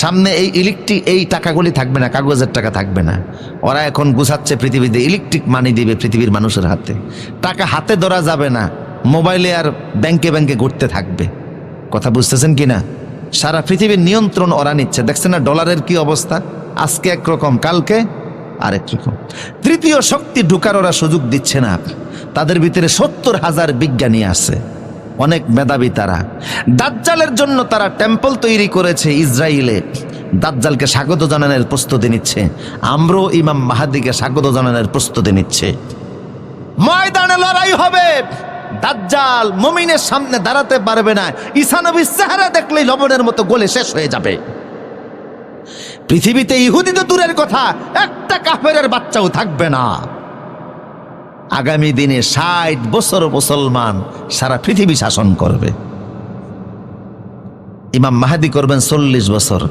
সামনে এই ইলেকট্রিক এই টাকাগুলি থাকবে না, কাগজের টাকা থাকবে না। ওরা এখন গুছাচ্ছে পৃথিবীতে ইলেকট্রিক মানি দিবে পৃথিবীর মানুষের হাতে। টাকা হাতে ধরা যাবে না মোবাইলে আর ব্যাংকে ব্যাংকে ঘুরতে থাকবে। কথা বুঝতেছেন কি না? সারা পৃথিবীর নিয়ন্ত্রণ ওরা নিচ্ছে। দেখছেন না ডলারের কি অবস্থা? আজকে একরকম, কালকে আরেক রকম। তৃতীয় শক্তি ঢুকার ওরা সুযোগ দিচ্ছে না। তাদের ভিতরে সত্তর হাজার বিজ্ঞানী আছে। অনেক মেধাবী তারা। দাজ্জালের জন্য তারা টেম্পল তৈরি করেছে ইসরায়েলে দাজ্জালকে স্বাগত জানানোর প্রস্তুতি নিচ্ছে। আমরো ইমাম মাহাদিকে স্বাগত জানানোর প্রস্তুতি নিচ্ছে। ময়দানে লড়াই হবে। দাজ্জাল মুমিনের সামনে দাঁড়াতে পারবে না। ঈসানবীর চেহারা দেখলেই লবণের মতো গলে শেষ হয়ে যাবে। পৃথিবীতে ইহুদি তো দূরের কথা, একটা কাফেরের বাচ্চাও থাকবে না। আগামী দিনে ষাট বছর মুসলমান সারা পৃথিবী শাসন করবে। ইমাম মাহাদি করবেন চল্লিশ বছর।